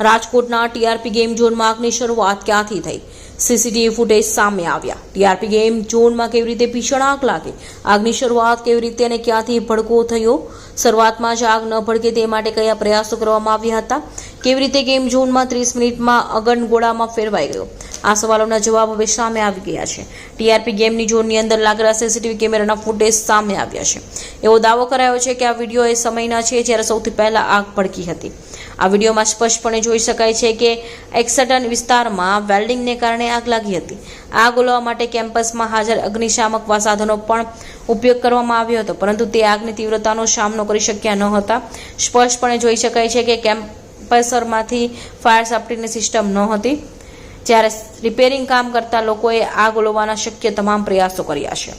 રાજકોટના TRP game ઝોનમાં આગની શરૂઆત ક્યાંથી થઈ? સીસીટીવી ફૂટેજ સામે આવ્યા. ટીઆરપી ગેમ ઝોનમાં કેવી રીતે ભીષણ આગ લાગી? આગની શરૂઆત કેવી રીતે અને ક્યાંથી ભડકો થયો? શરૂઆતમાં જ આગ ન ભડકે તે માટે કયા પ્રયાસો કરવામાં આવ્યા હતા? કેવી રીતે ગેમ ઝોનમાં ત્રીસ મિનિટમાં અગનગોળામાં ફેરવાઈ ગયો? આ સવાલોના જવાબ હવે સામે આવી ગયા છે. ટીઆરપી ગેમની ઝોનની અંદર લાગેલા સીસીટીવી કેમેરાના ફૂટેજ સામે આવ્યા છે. એવો દાવો કરાયો છે કે આ વીડિયો એ સમયના છે જ્યારે સૌથી પહેલા આગ ભડકી હતી. આ વિડીયોમાં સ્પષ્ટપણે જોઈ શકાય છે કે એક્સટન વિસ્તારમાં વેલ્ડિંગને કારણે આગ લાગી હતી. આગ ઓલવા માટે કેમ્પસમાં હાજર અગ્નિશામક સાધનો પણ ઉપયોગ કરવામાં આવ્યો હતો, પરંતુ તે આગની તીવ્રતાનો સામનો કરી શક્યા ન હતા. સ્પષ્ટપણે જોઈ શકાય છે કે કેમ્પસરમાંથી ફાયર સેફ્ટીની સિસ્ટમ ન હતી. જ્યારે રિપેરિંગ કામ કરતા લોકોએ આગ ઓલવવાના શક્ય તમામ પ્રયાસો કર્યા છે.